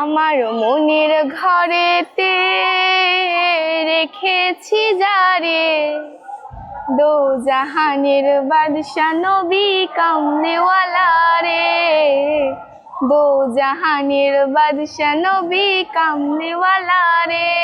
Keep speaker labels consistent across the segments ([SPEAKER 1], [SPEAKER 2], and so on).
[SPEAKER 1] আমার মনের ঘরেতে রেখেছি যারে। দো জাহানের বাদশা নবী কামনেওয়ালা রে। দো জাহানের বাদশা নবী কামনেওয়ালা রে।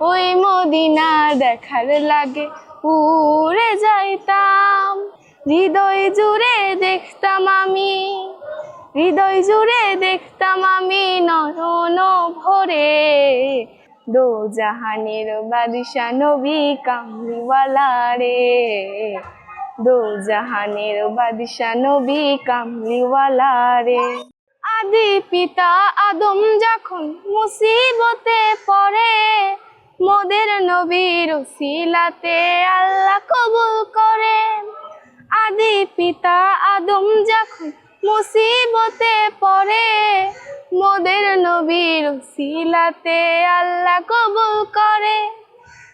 [SPEAKER 1] ওই মদিনা দেখার লাগে। উড়ে যাইতাম, হৃদয় জুড়ে দেখতাম আমি। হৃদয় জুড়ে দেখতাম আমি নয়ন ভরে। দো জাহানের বাদশা নবী কামলিওয়ালা রে দো জাহানের বাদশা নবী কামলিওয়ালা রে আদি পিতা আদম যখন মুসিবতে পড়ে মোদের নবীর সিলাতে আল্লাহ কবুল করেন আদি পিতা আদম যখন মুসিবতে পড়ে, মোদের নবীর সিলাতে আল্লাহ কবুল করে।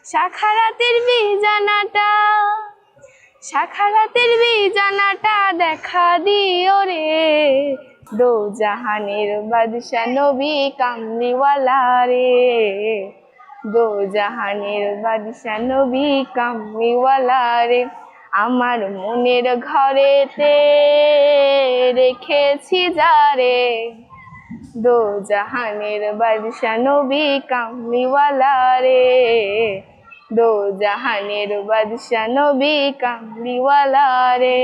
[SPEAKER 1] সাখারাতের বিজানাটা সাখারাতের বিজানাটা দেখা দিও রে। দো জাহানের বাদশা নবী কামলিওয়ালা রে। দো জাহানের বাদশা নবী কামলিওয়ালা রে আমার মনের ঘরেতে রেখেছি যারে। দো জাহানের বাদশা নবী কামলিওয়ালা রে দো জাহানের বাদশা নবী কামলিওয়ালা রে